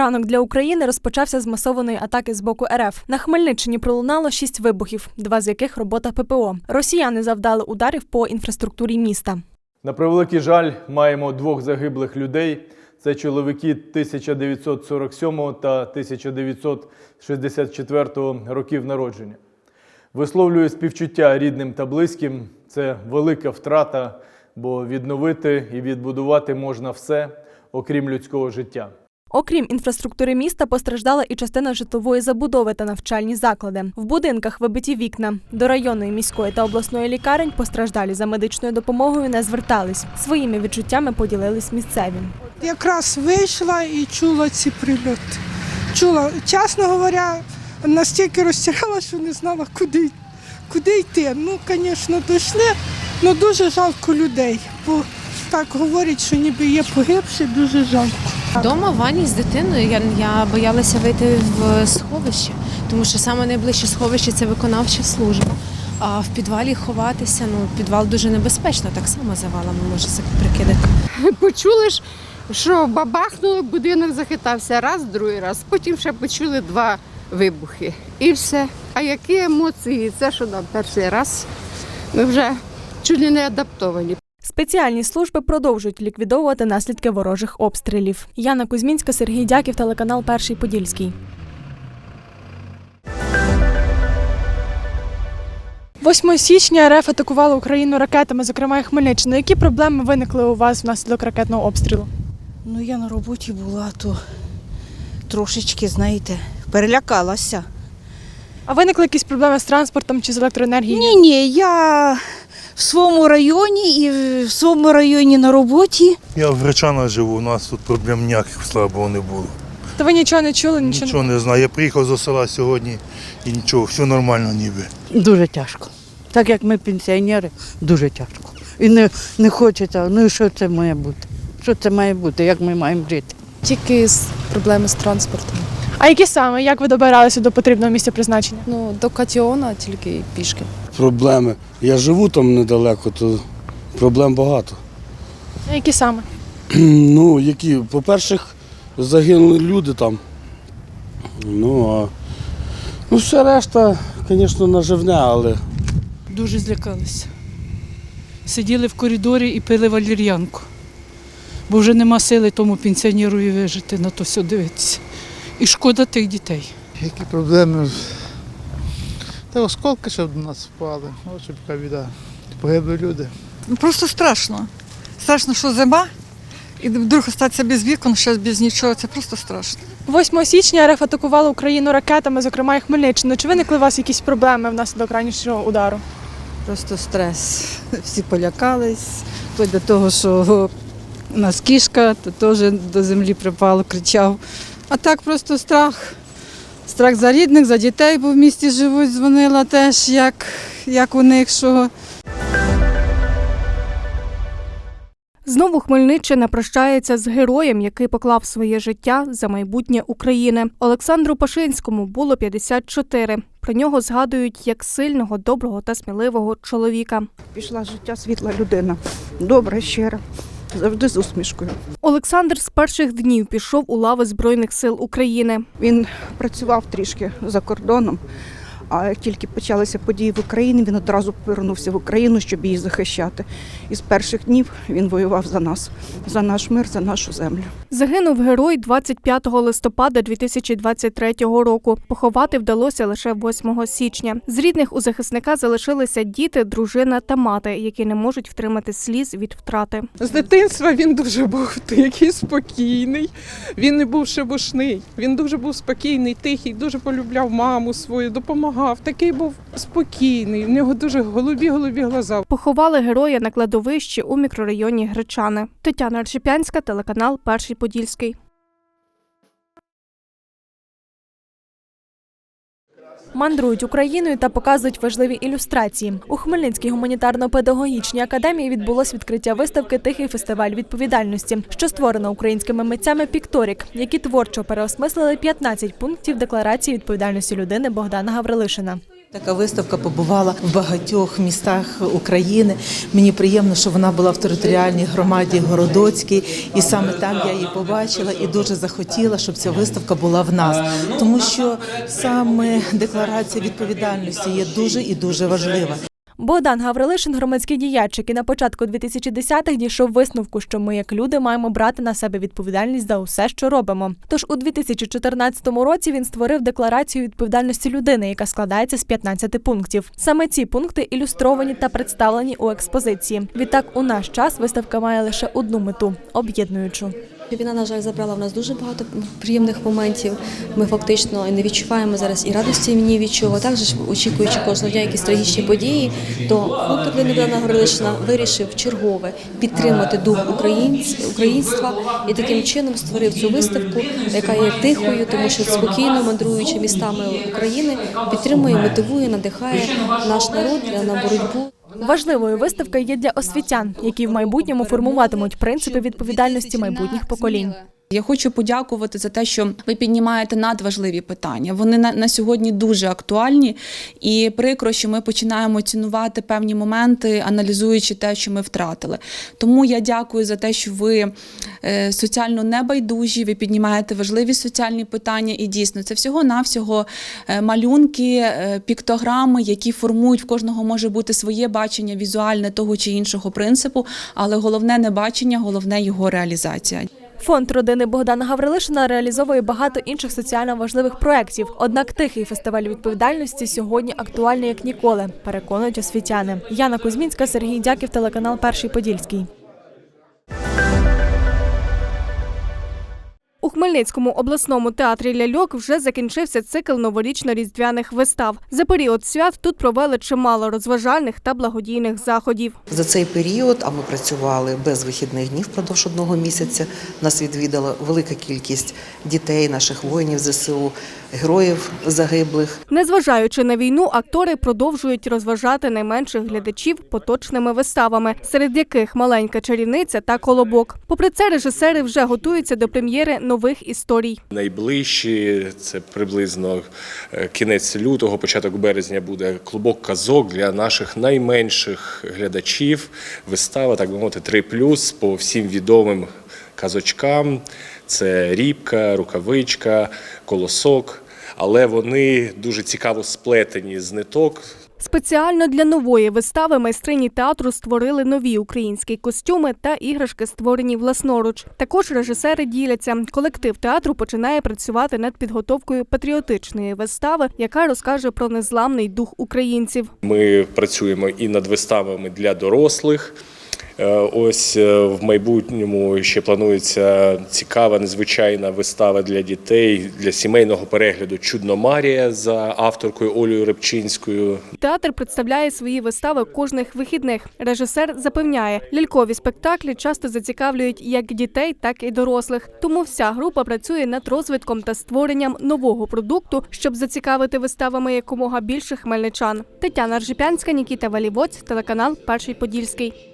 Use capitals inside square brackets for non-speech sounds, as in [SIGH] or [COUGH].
Ранок для України розпочався з масованої атаки з боку РФ. На Хмельниччині пролунало шість вибухів, два з яких робота ППО. Росіяни завдали ударів по інфраструктурі міста. На превеликий жаль, маємо двох загиблих людей. Це чоловіки 1947 та 1964 років народження. Висловлюю співчуття рідним та близьким. Це велика втрата, бо відновити і відбудувати можна все, окрім людського життя. Окрім інфраструктури міста, постраждала і частина житлової забудови та навчальні заклади. В будинках вибиті вікна. До районної міської та обласної лікарень постраждалі за медичною допомогою не звертались. Своїми відчуттями поділились місцеві. Якраз вийшла і чула ці прильоти. Чула, чесно говоря, настільки розтягала, що не знала, куди, куди йти. Ну, звісно, дійшли, але дуже жалко людей. Бо так говорять, що ніби є погибші, дуже жалко. Дома в ванні з дитиною я, я боялася вийти в сховище, тому що саме найближче сховище це виконавча служба. А в підвалі ховатися, ну підвал дуже небезпечно, так само завалами може себе прикидати. [LAUGHS] почули ж, що бабахнуло, будинок захитався раз, другий раз. Потім ще почули два вибухи. І все. А які емоції? Це що нам перший раз? Ми вже чуть не адаптовані. Спеціальні служби продовжують ліквідовувати наслідки ворожих обстрілів. Яна Кузьмінська, Сергій Дяків, телеканал Перший Подільський. 8 січня РФ атакувала Україну ракетами, зокрема і Хмельниччину. Які проблеми виникли у вас внаслідок ракетного обстрілу? Ну, я на роботі була, то трошечки, знаєте, перелякалася. А виникли якісь проблеми з транспортом чи з електроенергією? Ні, ні, я в своєму районі і в своєму районі на роботі. Я в Гречанах живу, у нас тут проблем ніяких, слава Богу, не було. То ви нічого не чули, нічого, Нічого не знаю. Я приїхав з села сьогодні і нічого, все нормально ніби. Дуже тяжко. Так як ми пенсіонери, дуже тяжко. І не, не хочеться, ну і що це має бути? Що це має бути, як ми маємо жити? Тільки з проблеми з транспортом. А які саме? Як ви добиралися до потрібного місця призначення? Ну, до Катіона тільки пішки. Проблеми. Я живу там недалеко, то проблем багато. А Які саме? [CLEARS THROAT] Ну, які, по-перше, загинули люди там. Ну, а ну, все решта, звісно, наживне, але Дуже злякалися. Сиділи в коридорі і пили валір'янку. Бо вже нема сили тому пенсіонерові вижити, на то все дивитися. І шкода тих дітей. Які проблеми? Та осколки ще до нас впали. Ось яка біда. Погибли люди. Ну, Просто страшно. Страшно, що зима, і вдруг остатися без вікон, ще без нічого. Це просто страшно. 8 січня РФ атакувала Україну ракетами, зокрема і Хмельниччину. Чи виникли у вас якісь проблеми внаслідок ранішнього удару? Просто стрес. [LAUGHS] Всі полякались, вплоть до того, що у нас кішка, то теж до землі припало, кричав. А так просто страх. Страх за рідних, за дітей, бо в місті живуть, дзвонила теж, як, як у них що. Знову Хмельниччина прощається з героєм, який поклав своє життя за майбутнє України. Олександру Пашинському було 54. Про нього згадують як сильного, доброго та сміливого чоловіка. Пішла життя світла людина. Добра, щира, завжди з усмішкою. Олександр з перших днів пішов у лави Збройних сил України. Він працював трішки за кордоном, а як тільки почалися події в Україні, він одразу повернувся в Україну, щоб її захищати. І з перших днів він воював за нас, за наш мир, за нашу землю. Загинув герой 25 листопада 2023 року. Поховати вдалося лише 8 січня. З рідних у захисника залишилися діти, дружина та мати, які не можуть втримати сліз від втрати. З дитинства він дуже був такий спокійний. Він не був шебушний. Він дуже був спокійний, тихий, дуже полюбляв маму свою, допомагав. Такий був спокійний. В нього дуже голубі голубі глаза. Поховали героя на кладовищі у мікрорайоні Гречани. Тетяна Аршипянська, телеканал Перший Подільський. Мандрують Україною та показують важливі ілюстрації. У Хмельницькій гуманітарно-педагогічній академії відбулось відкриття виставки Тихий фестиваль відповідальності, що створено українськими митцями Пікторік, які творчо переосмислили 15 пунктів декларації відповідальності людини Богдана Гаврилишина. Така виставка побувала в багатьох містах України. Мені приємно, що вона була в територіальній громаді Городоцькій, і саме там я її побачила і дуже захотіла, щоб ця виставка була в нас, тому що саме декларація відповідальності є дуже і дуже важлива. Богдан Гаврилишин, громадський діяч, який на початку 2010-х дійшов висновку, що ми, як люди, маємо брати на себе відповідальність за усе, що робимо. Тож у 2014 році він створив декларацію відповідальності людини, яка складається з 15 пунктів. Саме ці пункти ілюстровані та представлені у експозиції. Відтак, у наш час виставка має лише одну мету об'єднуючу. Війна, на жаль, забрала в нас дуже багато приємних моментів. Ми фактично не відчуваємо зараз і радості ні від чого. Також очікуючи кожного дня якісь трагічні події, то фонд Катерини Богдана вирішив чергове підтримати дух українства і таким чином створив цю виставку, яка є тихою, тому що спокійно мандруючи містами України, підтримує, мотивує, надихає наш народ на боротьбу. Важливою виставка є для освітян, які в майбутньому формуватимуть принципи відповідальності майбутніх поколінь. Я хочу подякувати за те, що ви піднімаєте надважливі питання. Вони на, на сьогодні дуже актуальні, і прикро, що ми починаємо цінувати певні моменти, аналізуючи те, що ми втратили. Тому я дякую за те, що ви е, соціально небайдужі, ви піднімаєте важливі соціальні питання, і дійсно це всього навсього малюнки, е, піктограми, які формують в кожного може бути своє бачення візуальне того чи іншого принципу, але головне не бачення, головне його реалізація. Фонд родини Богдана Гаврилишина реалізовує багато інших соціально важливих проєктів. Однак тихий фестиваль відповідальності сьогодні актуальний як ніколи, переконують освітяни. Яна Кузьмінська, Сергій Дяків, телеканал Перший Подільський. Хмельницькому обласному театрі ляльок вже закінчився цикл новорічно-різдвяних вистав. За період свят тут провели чимало розважальних та благодійних заходів. За цей період, а ми працювали без вихідних днів впродовж одного місяця. Нас відвідала велика кількість дітей, наших воїнів ЗСУ, героїв загиблих. Незважаючи на війну, актори продовжують розважати найменших глядачів поточними виставами, серед яких маленька чарівниця та колобок. Попри це, режисери вже готуються до прем'єри нових історій. Найближчі це приблизно е, кінець лютого, початок березня буде клубок казок для наших найменших глядачів. Вистава, так би мовити, 3+, по всім відомим казочкам. Це рібка, рукавичка, колосок. Але вони дуже цікаво сплетені з ниток. Спеціально для нової вистави майстрині театру створили нові українські костюми та іграшки, створені власноруч. Також режисери діляться. Колектив театру починає працювати над підготовкою патріотичної вистави, яка розкаже про незламний дух українців. Ми працюємо і над виставами для дорослих. Е, Ось е, в майбутньому ще планується цікава, незвичайна вистава для дітей для сімейного перегляду Чудно Марія за авторкою Олею Рибчинською. Театр представляє свої вистави кожних вихідних. Режисер запевняє, лялькові спектаклі часто зацікавлюють як дітей, так і дорослих. Тому вся група працює над розвитком та створенням нового продукту, щоб зацікавити виставами якомога більше хмельничан. Тетяна Ржипянська, Нікіта Валівоць, телеканал Перший Подільський.